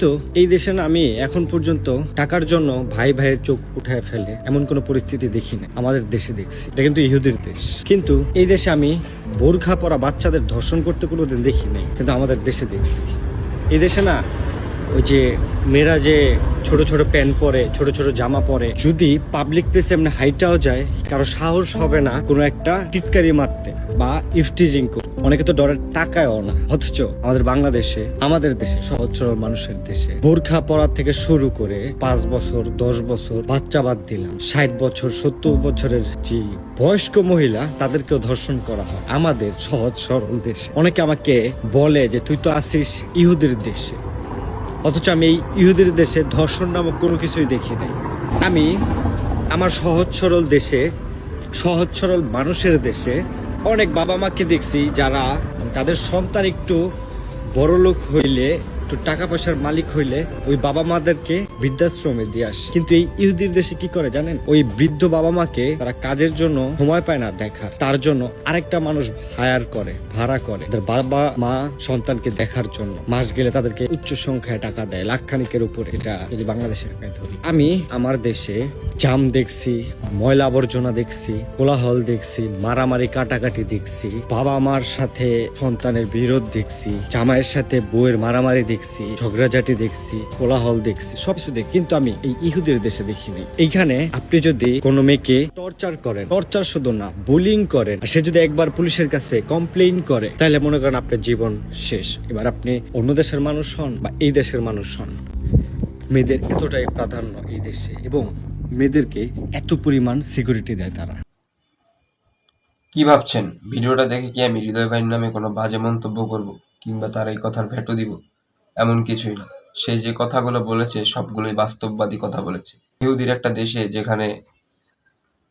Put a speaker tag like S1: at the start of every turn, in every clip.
S1: তো এই দেশে না আমি এখন পর্যন্ত টাকার জন্য ভাই ভাইয়ের চোখ উঠায় ফেলে এমন কোনো পরিস্থিতি দেখি না আমাদের দেশে দেখছি। এটা কিন্তু ইহুদের দেশ। কিন্তু এই দেশে আমি বোরখা পরা বাচ্চাদের ধর্ষণ করতে কোনোদিন দেখি নাই। কিন্তু আমাদের দেশে দেখছি। এই দেশে না ওই যে মেয়েরা যে ছোট ছোট প্যান্ট পরে, ছোট ছোট জামা পরে, যদি পাবলিক প্লেসে এমনি হাইটাও যায়, কারও সাহস হবে না কোনো একটা টিটকারি মারতে। বা ইফটিজিং করতে অনেকে তো ডরের টাকায়ও না। অথচ আমাদের বাংলাদেশে, আমাদের দেশে, সহজ সরল মানুষের দেশে বোরখা পরার থেকে শুরু করে পাঁচ বছর, দশ বছর বাচ্চা বাদ দিলাম। ষাট বছর, সত্তর বছরের যে বয়স্ক মহিলা, তাদেরকেও ধর্ষণ করা হয় আমাদের সহজ সরল দেশে। অনেকে আমাকে বলে যে, তুই তো আসিস ইহুদের দেশে। অথচ আমি এই ইহুদের দেশে ধর্ষণ নামক কোনো কিছুই দেখি নাই। আমি আমার সহজ সরল দেশে, সহজ সরল মানুষের দেশে অনেক বাবা মাকে দেখছি যারা তাদের সন্তান একটু বড় লোক হইলে, একটু টাকা পয়সার মালিক হইলে ওই বাবা মাদেরকে বৃদ্ধাশ্রমে দিয়ে আসে। কিন্তু এই ইহুদির দেশে কি করে জানেন? ওই বৃদ্ধ বাবা মাকে তারা কাজের জন্য সময় পায় না দেখা তার জন্য আরেকটা মানুষ হায়ার করে, ভাড়া করে। তার বাবা মা সন্তানকে দেখার জন্য। মাস গেলে তাদেরকে উচ্চ সংখ্যায় টাকা দেয়, লাখখানিকের উপরে। এটা যদি বাংলাদেশের আমি আমার দেশে জাম দেখছি, ময়লা আবর্জনা দেখছি, কোলাহল দেখছি, মারামারি কাটাকাটি দেখছি বাবা মার সাথে সন্তানের বিরোধ দেখছি, জামাইয়ের সাথে বউয়ের মারামারি দেখছি, ঝগড়াঝাটি দেখছি, কোলাহল দেখছি, সবকিছু দেখছি। কিন্তু আমি এই ইহুদের দেশে দেখিনি। এইখানে আপনি যদি কোনো মেয়েকে টর্চার করেন, টর্চার শুধু না, বুলিং করেন সে যদি একবার পুলিশের কাছে কমপ্লেইন করে, তাহলে মনে করেন আপনার জীবন শেষ। এবার আপনি অন্য দেশের মানুষ হন বা এই দেশের মানুষ হন। মেয়েদের এতটাই প্রাধান্য এই দেশে। এবং মেয়েদেরকে এত পরিমাণ সিকিউরিটি দেয় তারা।
S2: কি ভাবছেন? ভিডিওটা দেখে কি আমি হৃদয় ভাইয়ের নামে কোনো বাজে মন্তব্য করব কিংবা তার এই কথার ভেটো দিব? এমন কিছুই না। সে যে কথাগুলো বলেছে সবগুলোই বাস্তববাদী কথা বলেছে। ইহুদির একটা দেশে যেখানে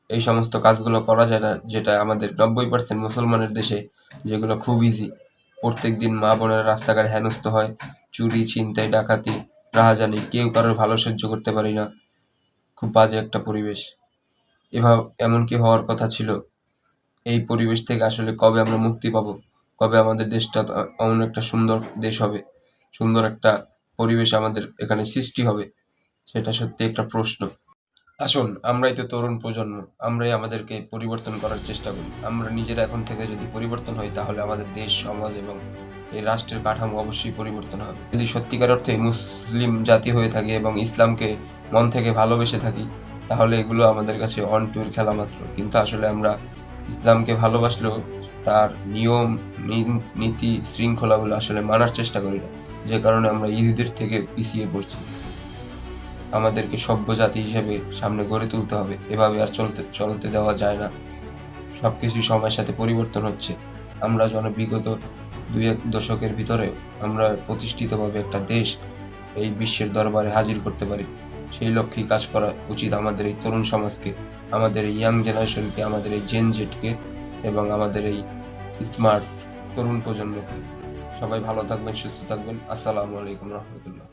S2: এই সমস্ত কাজগুলো করা যায় না, যেটা আমাদের নব্বই পার্সেন্ট মুসলমানের দেশে, যেগুলো খুব ইজি প্রত্যেক দিন মা বোনেরা রাস্তাঘাটে হেনস্থ হয়, চুরি, ছিনতাই, ডাকাতি, রাহাজানি, কেউ কারোর ভালো সহ্য করতে পারি না। খুব বাজে একটা পরিবেশ। এভাবে এমন কি হওয়ার কথা ছিল। এই পরিবেশ থেকে আসলে কবে আমরা মুক্তি পাব? কবে আমাদের দেশটা তো এমন একটা সুন্দর দেশ হবে? সুন্দর একটা পরিবেশ আমাদের এখানে সৃষ্টি হবে? সেটা সত্যি একটা প্রশ্ন। আসুন, আমরাই তো তরুণ প্রজন্ম। আমরাই আমাদেরকে পরিবর্তন করার চেষ্টা করি। আমরা নিজেরা এখন থেকে যদি পরিবর্তন হই, তাহলে আমাদের দেশ, সমাজ এবং এই রাষ্ট্রের কাঠামো অবশ্যই পরিবর্তন হবে। যদি সত্যিকার অর্থে মুসলিম জাতি হয়ে থাকে এবং ইসলামকে মন থেকে ভালোবেসে থাকি, তাহলে এগুলো আমাদের কাছে অন টুর খেলা মাত্র। কিন্তু আসলে আমরা ইসলামকে ভালোবাসলেও তার নিয়ম নীতি, শৃঙ্খলাগুলো আসলে মানার চেষ্টা করি না। যে কারণে আমরা ইহুদের থেকে পিছিয়ে পড়ছি। আমাদেরকে সভ্য জাতি হিসেবে সামনে গড়ে তুলতে হবে। এভাবে আর চলতে চলতে দেওয়া যায় না। সবকিছু সময়ের সাথে পরিবর্তন হচ্ছে। আমরা যেন বিগত দুই এক দশকের ভিতরে আমরা প্রতিষ্ঠিতভাবে একটা দেশ এই বিশ্বের দরবারে হাজির করতে পারি। সেই লক্ষ্যেই কাজ করা উচিত আমাদের এই তরুণ সমাজকে, আমাদের এই ইয়াং জেনারেশনকে আমাদের এই জেন জেটকে এবং আমাদের এই স্মার্ট তরুণ প্রজন্মকে। সবাই ভালো থাকবেন, সুস্থ থাকবেন। আসসালামু আলাইকুম রহমতুল্লাহ।